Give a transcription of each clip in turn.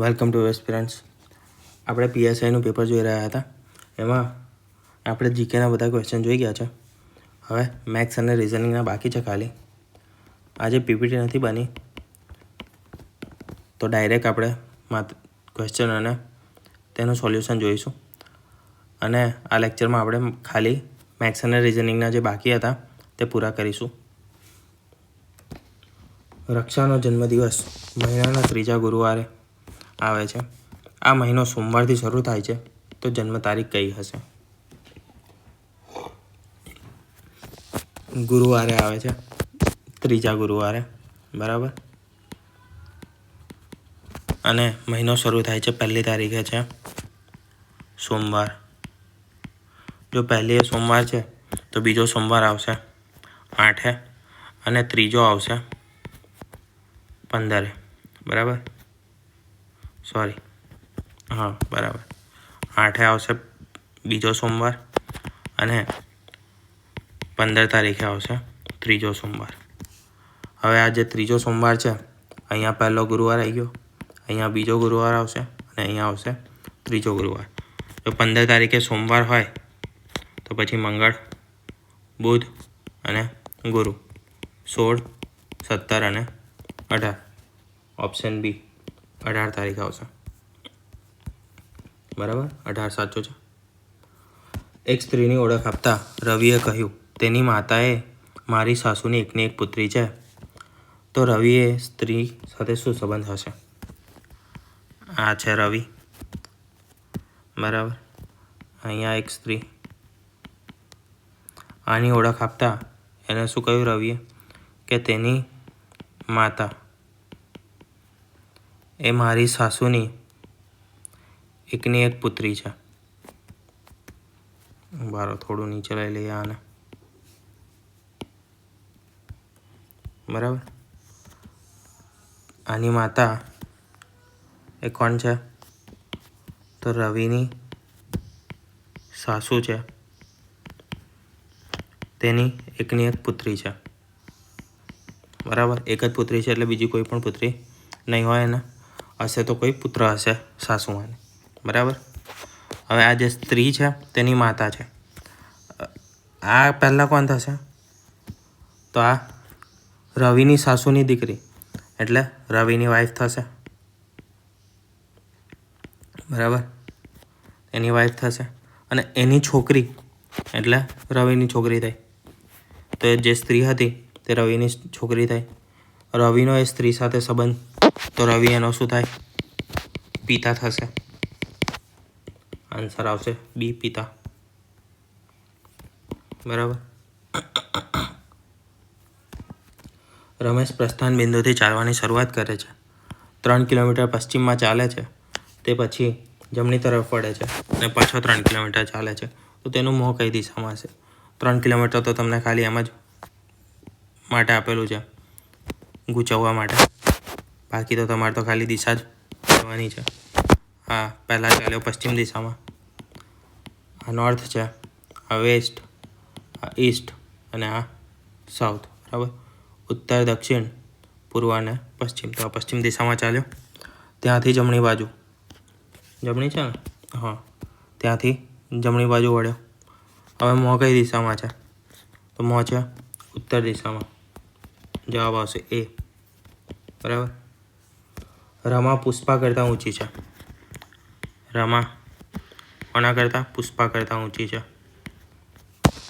Welcome to aspirants આપણે પીએસઆઈનું paper જોઈ રહ્યા હતા. એમાં આપણે જીકેના બધા ક્વેશ્ચન જોઈ ગયા છે. હવે મેથ્સ અને રિઝનિંગના બાકી છે ખાલી. આજે પીપીટી નથી બની. તો ડાયરેક્ટ આપણે માત્ર ક્વેશ્ચન અને તેનું સોલ્યુશન જોઈશું. અને આ લેક્ચરમાં આપણે ખાલી મેથ્સ અને રિઝનિંગના જે બાકી હતા, તે પૂરા કરીશું. રક્ષાનો જન્મદિવસ, મહિનાના ત્રીજા ગુરુવારે. આવે છે. આ મહિનો સોમવારથી શરૂ થાય છે, તો જન્મ તારીખ કઈ હશે? ગુરુવારે આવે છે. ત્રીજા ગુરુવારે, બરાબર? અને મહિનો શરૂ થાય છે પહેલી તારીખે છે સોમવાર. જો પહેલી સોમવાર છે, તો બીજો સોમવાર આવશે આઠે અને ત્રીજો આવશે પંદરે, બરાબર? સોરી હા, બરાબર. આઠે આવશે બીજો સોમવાર અને પંદર તારીખે આવશે ત્રીજો સોમવાર. હવે આ જે ત્રીજો સોમવાર છે, અહીંયા પહેલો ગુરુવાર આવી ગયો, અહીંયા બીજો ગુરુવાર આવશે અને અહીંયા આવશે ત્રીજો ગુરુવાર. જો પંદર તારીખે સોમવાર હોય, તો પછી મંગળ, બુધ અને ગુરુ. સોળ, સત્તર અને અઢાર. ઓપ્શન બી અઢાર તારીખ આવશે. બરાબર? અઢાર સાચો છે. એક સ્ત્રીની ઓળખ આપતા રવિએ કહ્યું, તેની માતાએ મારી સાસુની એકની એક પુત્રી છે. તો રવિએ સ્ત્રી સાથે શું સંબંધ હશે? આ છે રવિ. બરાબર? અહીંયા એક સ્ત્રી. આની ઓળખ આપતા એને શું કહ્યું રવિએ? કે તેની માતા એ મારી સાસુની. એકની એક પુત્રી છે. બારો થોડું નીચે લઈ લઈએ આને. બરાબર? આની માતા એ કોણ છે? તો રવિની સાસુ છે. તેની એકની એક પુત્રી છે. બરાબર? એક જ પુત્રી છે એટલે બીજી કોઈ પણ પુત્રી નહીં હોય ને હશે તો કોઈ પુત્ર હશે સાસુમાને. બરાબર? હવે આ જે સ્ત્રી છે, તેની માતા છે. આ પહેલાં કોણ થશે? તો આ રવિની સાસુની દીકરી. એટલે રવિની વાઈફ થશે. બરાબર? એની વાઈફ થશે. અને એની છોકરી, એટલે રવિની છોકરી થઈ. તો જે સ્ત્રી હતી, તે રવિની છોકરી થઈ. રવિનો એ સ્ત્રી સાથે સંબંધ તો રવિ એનો શું થાય? પિતા થશે. આન્સર આવશે બી, પિતા. બરાબર? રમેશ પ્રસ્થાન બિંદુથી ચાલવાની શરૂઆત કરે છે. ત્રણ કિલોમીટર પશ્ચિમમાં ચાલે છે. તે પછી જમણી તરફ વળે છે અને પાછો ત્રણ કિલોમીટર ચાલે છે. તો તેનું મોં કઈ દિશામાં હશે? ત્રણ કિલોમીટર તો તમને ખાલી એમ જ માટે આપેલું છે. ગૂંચવવા માટે. બાકી તો તમારે તો ખાલી દિશા જ જવાની છે. હા, પહેલાં ચાલ્યો પશ્ચિમ દિશામાં. આ નોર્થ છે, આ વેસ્ટ આ ઈસ્ટ અને આ સાઉથ બરાબર? ઉત્તર, દક્ષિણ, પૂર્વ અને પશ્ચિમ. તો આ પશ્ચિમ દિશામાં ચાલ્યો. ત્યાંથી જમણી બાજુ. જમણી છે ને? હા. ત્યાંથી જમણી બાજુ વળ્યો. હવે મોં કઈ દિશામાં છે? તો મોં છે ઉત્તર દિશામાં. જવાબ આવશે એ. બરાબર? રમા પુષ્પા કરતાં ઊંચી છે. રમા, કોના કરતાં? પુષ્પા કરતાં ઊંચી છે.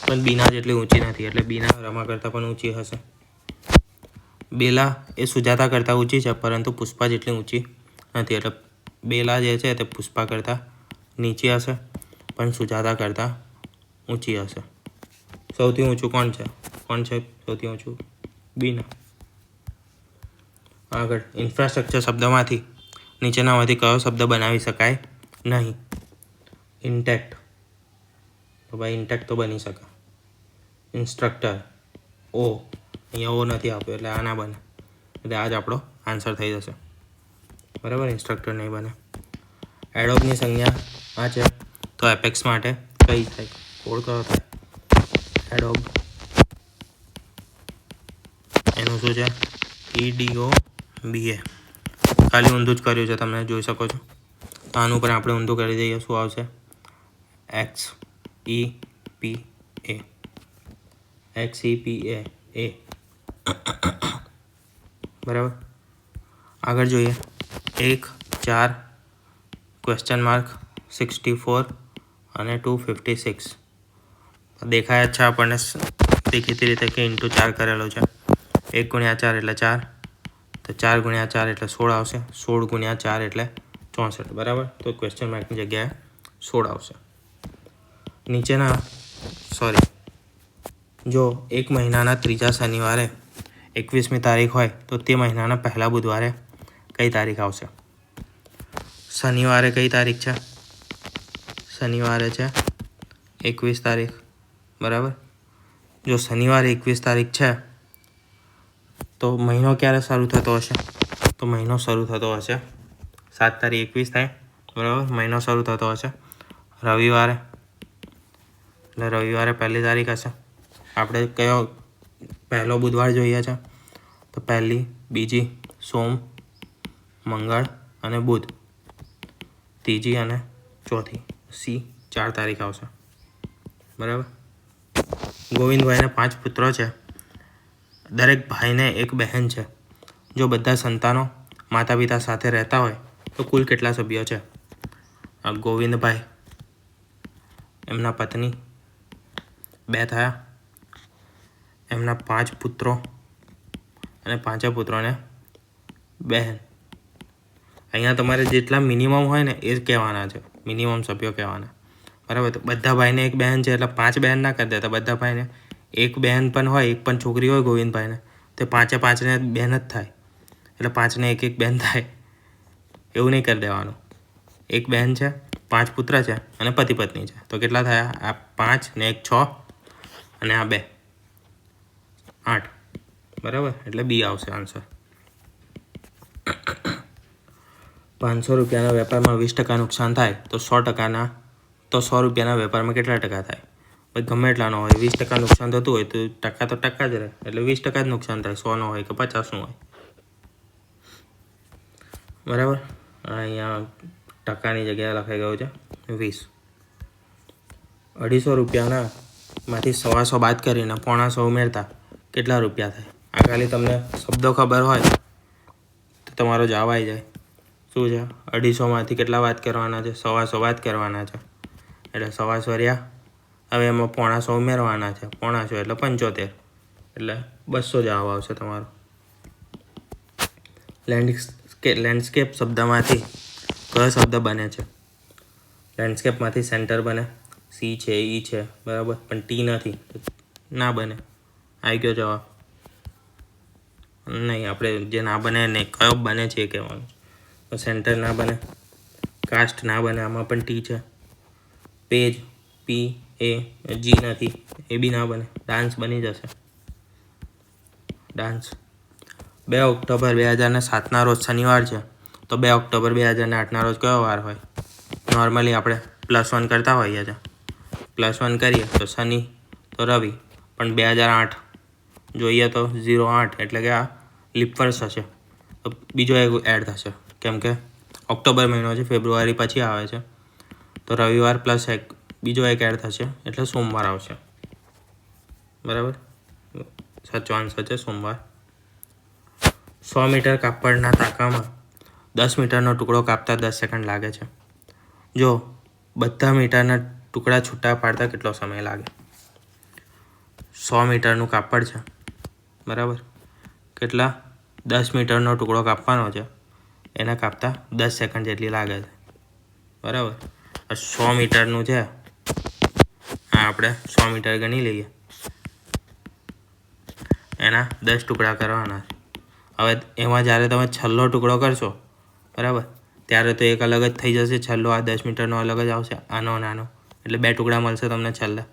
પણ બીના જેટલી ઊંચી નથી, એટલે બીના રમા કરતાં પણ ઊંચી હશે. બેલા એ સુજાતા કરતાં ઊંચી છે, પરંતુ પુષ્પા જેટલી ઊંચી નથી, એટલે બેલા જે છે તે પુષ્પા કરતાં નીચી હશે, પણ સુજાતા કરતાં ઊંચી હશે. સૌથી ઊંચું કોણ છે? કોણ છે સૌથી ઊંચું? બીના. આગળ. ઇન્ફ્રાસ્ટ્રક્ચર શબ્દમાંથી નીચેનામાંથી કયો શબ્દ બનાવી શકાય? નહીં. ઇન્ટેક્ટ તો ભાઈ ઇન્ટેક્ટ તો બની શકે. ઇન્સ્ટ્રક્ટર ઓ. અહીંયા ઓ નથી આપ્યો એટલે આ ના બને. એટલે આ જ આપણો આન્સર થઈ જશે. બરાબર? ઇન્સ્ટ્રક્ટર નહીં બને. એડોબની સંજ્ઞા આ છે. તો એપેક્સ માટે કઈ થાય? કોડ કયો થાય? એડોબ એનું શું છે? ઈડીઓ બીએ ખાલી ઊંધું જ કર્યું છે, તમે જોઈ શકો છો. આનું પણ આપણે ઊંધું કરી દઈએ, શું આવશે? એક્સ ઈ પી એ એક્સ ઈ પી એ એ બરાબર? આગળ જોઈએ. એક, ચાર ક્વેશ્ચન માર્ક સિક્સટી ફોર અને ટુ ફિફ્ટી સિક્સ દેખાય છે આપણને દેખીતી રીતે કે ઇન્ટુ ચાર કરેલો છે. એક ગુણ્યા ચાર એટલે ચાર. તો ચાર ગુણ્યા ચાર એટલે સોળ આવશે. સોળ ગુણ્યા ચાર એટલે ચોસઠ. બરાબર? તો ક્વેશ્ચન માર્કની જગ્યાએ સોળ આવશે. નીચેના સોરી જો એક મહિનાના ત્રીજા શનિવારે એકવીસમી તારીખ હોય, તો તે મહિનાના પહેલા બુધવારે કઈ તારીખ આવશે? શનિવારે કઈ તારીખ છે? શનિવારે છે એકવીસ તારીખ. બરાબર? જો શનિવારે એકવીસ તારીખ છે તો મહિનો ક્યારે શરૂ થતો હશે? તો મહિનો શરૂ થતો હશે. સાત તારીખ એકવીસ થાય, બરાબર? મહિનો શરૂ થતો હશે. રવિવારે. એટલે રવિવારે પહેલી તારીખ હશે. આપણે કયો, પહેલો બુધવાર જોઈએ છે. તો પહેલી, બીજી, સોમ, મંગળ અને બુધ. ત્રીજી અને ચોથી. સી, ચાર તારીખ આવશે. બરાબર? ગોવિંદભાઈને પાંચ પુત્રો છે. દરેક ભાઈને એક બહેન છે. જો બધા સંતાનો માતા પિતા સાથે રહેતા હોય, તો કુલ કેટલા સભ્યો છે? ગોવિંદભાઈ, એમના પત્ની બે થયા. એમના પાંચ પુત્રો અને પાંચે પુત્રોને બહેન. અહીંયા તમારે જેટલા મિનિમમ હોય ને, એ જ કહેવાના છે. મિનિમમ સભ્યો કહેવાના. બરાબર? તો બધા ભાઈને એક બહેન છે, એટલે પાંચ બહેન ના કરી દેતા બધા ભાઈને એક બહેન પણ હોય, એક પણ છોકરી હોય ગોવિંદભાઈને, તે પાંચે પાંચને બહેન જ થાય. એટલે પાંચને એક એક બહેન થાય. એવું નહીં કરી દેવાનું. એક બહેન છે, પાંચ પુત્ર છે અને પતિ પત્ની છે. તો કેટલા થયા? આ પાંચ ને એક છ અને આ બે. આઠ. બરાબર? એટલે બી આવશે આન્સર પાંચસો રૂપિયાના વેપારમાં વીસ ટકા નુકસાન થાય તો સો ટકાના, તો સો રૂપિયાના વેપારમાં કેટલા ટકા થાય? ભાઈ ગમે એટલાનો હોય, વીસ ટકા નુકસાન થતું હોય તો ટકા તો ટકા જ રહે. એટલે વીસ ટકા જ નુકસાન થાય સોનો હોય કે પચાસનું હોય. બરાબર? અહીંયા ટકાની જગ્યાએ લખાઈ ગયું છે, વીસ. અઢીસો રૂપિયાના માંથી સવાસો બાદ કરીને પોણા સો ઉમેરતા કેટલા રૂપિયા થાય? આ ખાલી તમને શબ્દો ખબર હોય તો તમારો જવાબ આવી જાય. શું છે? અઢીસોમાંથી કેટલા વાત કરવાના છે? સવાસો વાત કરવાના છે. એટલે સવાસો રહ્યા. હવે એમાં પોણા સો ઉમેરવાના છે. પોણા સો એટલે પંચોતેર. એટલે બસો જવાબ આવશે તમારો. લેન્ડસ્કેપ લેન્ડસ્કેપ શબ્દમાંથી કયો શબ્દ બને છે? લેન્ડસ્કેપમાંથી સેન્ટર બને. સી છે, ઈ છે, બરાબર? પણ ટી નથી. ના બને. આવી ગયો જવાબ. નહીં, આપણે જે ના બને ને કયો બને છે એ કહેવાનું. તો સેન્ટર ના બને. કાસ્ટ ના બને. આમાં પણ ટી છે. પેજ પી એ જી નથી. એ બી ના બને. ડાન્સ બની જશે. ડાન્સ બે ઓક્ટોબર બે હજાર ને સાતના રોજ શનિવાર છે. તો બે ઓક્ટોબર બે હજારને આઠના રોજ કયો વાર હોય? નોર્મલી આપણે પ્લસ વન કરતા હોઈએ છીએ. પ્લસ વન કરીએ તો શનિ, તો રવિ. પણ બે હજાર આઠ જોઈએ તો ઝીરો આઠ એટલે કે આ લિપવર્સ હશે તો બીજો એક એડ થશે. કેમ કે ઓક્ટોબર મહિનો છે, ફેબ્રુઆરી પછી આવે છે. તો રવિવાર પ્લસ એક બીજો એક એડ થશે, એટલે સોમવાર આવશે. બરાબર? સાચો આન્સર છે સોમવાર. સો મીટર કાપડના તાકામાં દસ મીટરનો ટુકડો કાપતા દસ સેકન્ડ લાગે છે. જો બધા મીટરના ટુકડા છૂટા પાડતા કેટલો સમય લાગે? સો મીટરનું કાપડ છે. બરાબર? કેટલા? દસ મીટરનો ટુકડો કાપવાનો છે. એને કાપતા દસ સેકન્ડ જેટલી લાગે છે. બરાબર? સો મીટરનું છે આપણે સો મીટર ગણી લઈએ. એના દસ ટુકડા કરવાના. હવે એમાં જ્યારે તમે છેલ્લો ટુકડો કરશો, બરાબર? ત્યારે તો એક અલગ જ થઈ જશે, છેલ્લો આ દસ મીટરનો અલગ જ આવશે, આનો નાનો એટલે બે ટુકડા મળશે તમને છેલ્લે.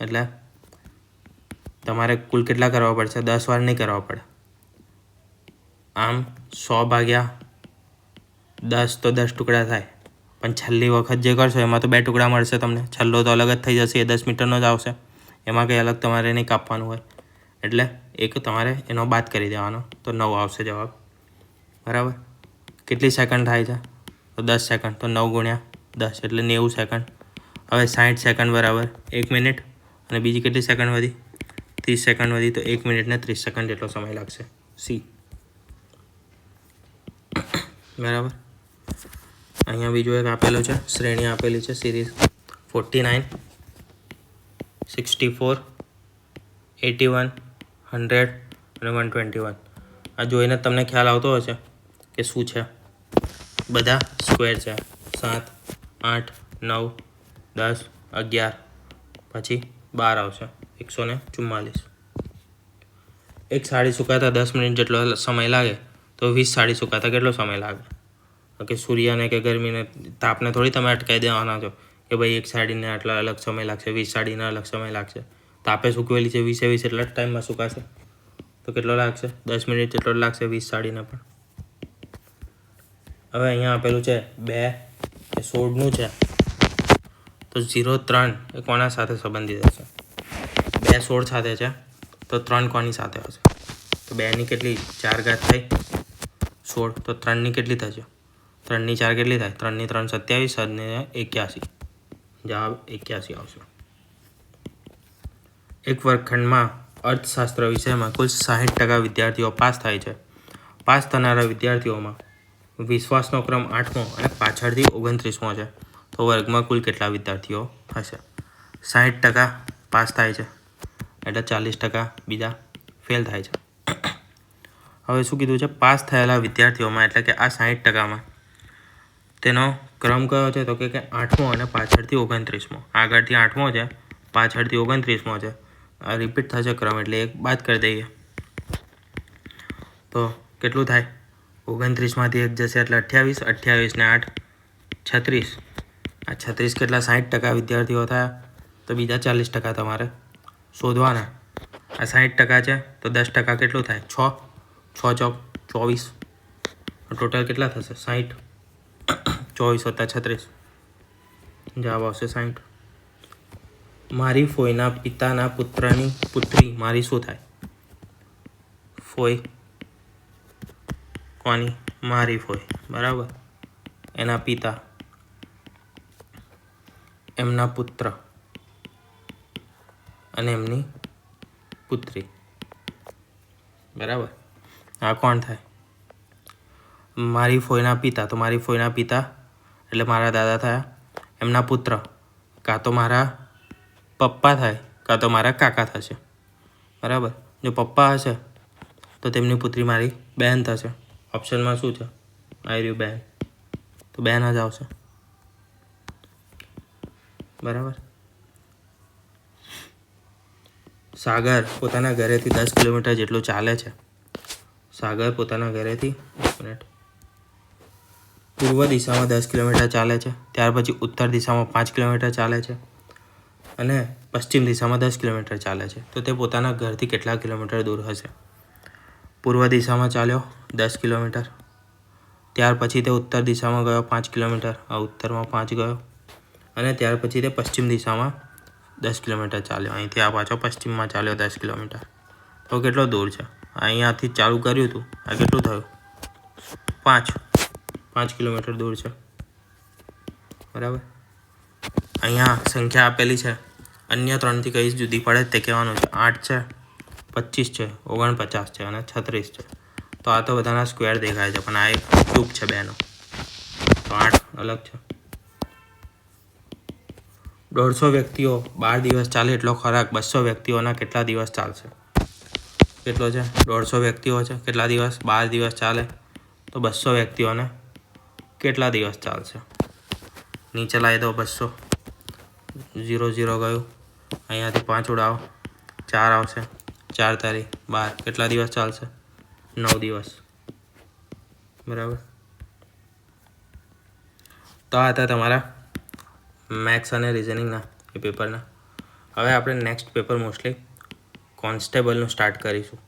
એટલે તમારે કુલ કેટલા કરવા પડશે? દસ વાર નહીં કરવા પડે. આમ સો ભાગ્યા દસ તો દસ ટુકડા થાય. પણ છેલ્લી વખત જે કરશો, એમાં તો બે ટુકડા મળશે તમને. છેલ્લો તો અલગ જ થઈ જશે, એ દસ મીટરનો જ આવશે. એમાં કંઈ અલગ તમારે નહીં કાપવાનું હોય. એટલે એક તમારે એનો બાદ કરી દેવાનો. તો નવ આવશે જવાબ. બરાબર? કેટલી સેકન્ડ થાય છે? તો દસ સેકન્ડ. તો નવ ગુણ્યા દસ, એટલે નેવું સેકન્ડ. હવે સાઠ સેકન્ડ બરાબર, એક મિનિટ. અને બીજી કેટલી સેકન્ડ વધી? ત્રીસ સેકન્ડ વધી, તો એક મિનિટને ત્રીસ સેકન્ડ જેટલો સમય લાગશે. સી. બરાબર? અહીંયા બીજું એક આપેલું છે, શ્રેણી આપેલી છે series forty nine sixty four eighty one hundred અને વન ટ્વેન્ટી વન આ જોઈને તમને ખ્યાલ આવતો હશે કે શું છે. બધા સ્ક્વેર છે. સાત, આઠ, નવ, દસ, અગિયાર. પછી બાર આવશે. એકસો ને ચુમ્માલીસ. એક સાડી સુકાતા દસ મિનિટ જેટલો સમય લાગે, તો વીસ સાડી સુકાતા કેટલો સમય લાગે? કે સૂર્યને કે ગરમીને તાપને થોડી તમે અટકાવી દેવાના છો કે ભાઈ એક સાડીને આટલા અલગ સમય લાગશે, વીસ સાડીને અલગ સમય લાગશે. તાપે સૂકવેલી છે વીસે વીસ એટલા જ ટાઈમમાં સુકાશે. તો કેટલો લાગશે? દસ મિનિટ જેટલો લાગશે વીસ સાડીને પણ. હવે અહીંયા આપેલું છે બે, એ સોળનું છે. તો ઝીરો ત્રણ એ કોના સાથે સંબંધિત હશે? બે સોળ સાથે છે, તો ત્રણ કોની સાથે હશે? તો બેની કેટલી? ચાર ઘાત થઈ. સોળ, તો ત્રણની કેટલી થશે? ત્રણની ચાર કેટલી થાય? ત્રણની ત્રણ સત્યાવીસ અને એક્યાસી. જવાબ એક્યાસી આવશે. એક વર્ગખંડમાં અર્થશાસ્ત્ર વિષયમાં કુલ સાહીઠ ટકા વિદ્યાર્થીઓ પાસ થાય છે. પાસ થનારા વિદ્યાર્થીઓમાં વિશ્વાસનો ક્રમ આઠમો અને પાછળથી ઓગણત્રીસમો છે. તો વર્ગમાં કુલ કેટલા વિદ્યાર્થીઓ હશે? સાહીઠ ટકા પાસ થાય છે. એટલે ચાલીસ ટકા બીજા ફેલ થાય છે. હવે શું કીધું છે? પાસ થયેલા વિદ્યાર્થીઓમાં, એટલે કે આ સાહીઠ ટકામાં તેનો ક્રમ કયો છે? તો કે કે આઠમો અને પાછળથી ઓગણત્રીસમો. આગળથી આઠમો છે, પાછળથી ઓગણત્રીસમો છે. આ રિપીટ થશે ક્રમ એટલે એક બાદ કરી દઈએ. તો કેટલું થાય? ઓગણત્રીસમાંથી એક જશે એટલે અઠ્યાવીસ અઠ્યાવીસને આઠ, છત્રીસ. આ છત્રીસ કેટલા? સાઠ ટકા વિદ્યાર્થીઓ થયા. તો બીજા ચાલીસ ટકા તમારે શોધવાના. આ સાઠ ટકા છે, તો દસ ટકા કેટલું થાય? છ. છ ચોક ચોવીસ. ટોટલ કેટલા થશે? સાઠ ચોવીસ હતા છત્રીસ. જવાબ આવશે સાહીઠ મારી ફોઈના પિતાના પુત્રની પુત્રી મારી શું થાય? ફોઈ. કોની? મારી ફોઈ. બરાબર? એના પિતા. એમના પુત્ર. અને એમની પુત્રી. બરાબર? આ કોણ થાય? મારી ફોઈના પિતા. તો મારી ફોઈના પિતા એટલે મારા દાદા થયા. એમના પુત્ર. કાં તો મારા પપ્પા થાય, કાં તો મારા કાકા થશે. બરાબર? જો પપ્પા હશે, તો તેમની પુત્રી મારી બહેન થશે. ઓપ્શનમાં શું છે? આઈ રહ્યું બહેન. તો બહેન જ આવશે. બરાબર? સાગર પોતાના ઘરેથી દસ કિલોમીટર જેટલું ચાલે છે. સાગર પોતાના ઘરેથી મિનિટ. પૂર્વ દિશામાં દસ કિલોમીટર ચાલે છે, ત્યાર પછી ઉત્તર દિશામાં પાંચ કિલોમીટર ચાલે છે અને પશ્ચિમ દિશામાં દસ કિલોમીટર ચાલે છે. તો તે પોતાના ઘરથી કેટલા કિલોમીટર દૂર હશે? પૂર્વ દિશામાં ચાલ્યો દસ કિલોમીટર, ત્યાર પછી તે ઉત્તર દિશામાં ગયો પાંચ કિલોમીટર, આ ઉત્તરમાં પાંચ ગયો અને ત્યાર પછી તે પશ્ચિમ દિશામાં દસ કિલોમીટર ચાલ્યો. અહીંથી આ પાછો પશ્ચિમમાં ચાલ્યો દસ કિલોમીટર. તો કેટલો દૂર છે? અહીંયાથી ચાલુ કર્યું હતું આ કેટલું થયું? પાંચ. પાંચ કિલોમીટર દૂર છે. બરાબર? અહીંયા સંખ્યા આપેલી છે. અન્ય ત્રણથી કઈ જુદી પડે તે કહેવાનું છે. આઠ છે, પચીસ છે, ઓગણપચાસ છે અને છત્રીસ છે. તો આ તો બધાના સ્ક્વેર દેખાય છે, પણ આ એક ક્યુબ છે બેનો. તો આઠ અલગ છે. દોઢસો વ્યક્તિઓ બાર દિવસ ચાલે એટલો ખોરાક બસો વ્યક્તિઓના કેટલા દિવસ ચાલશે? કેટલો છે? દોઢસો વ્યક્તિઓ છે, કેટલા દિવસ? બાર દિવસ ચાલે તો બસો વ્યક્તિઓને કેટલા દિવસ ચાલશે? નીચે લાવી દો બસો. ઝીરો ઝીરો ગયું. અહીંયાથી પાંચ ઉડાવો. ચાર આવશે. ચાર તારીખ બાર. કેટલા દિવસ ચાલશે? નવ દિવસ. બરાબર? તો આ હતા તમારા મેથ્સ અને રિઝનિંગના એ પેપરના. હવે આપણે નેક્સ્ટ પેપર મોસ્ટલી કોન્સ્ટેબલનું સ્ટાર્ટ કરીશું.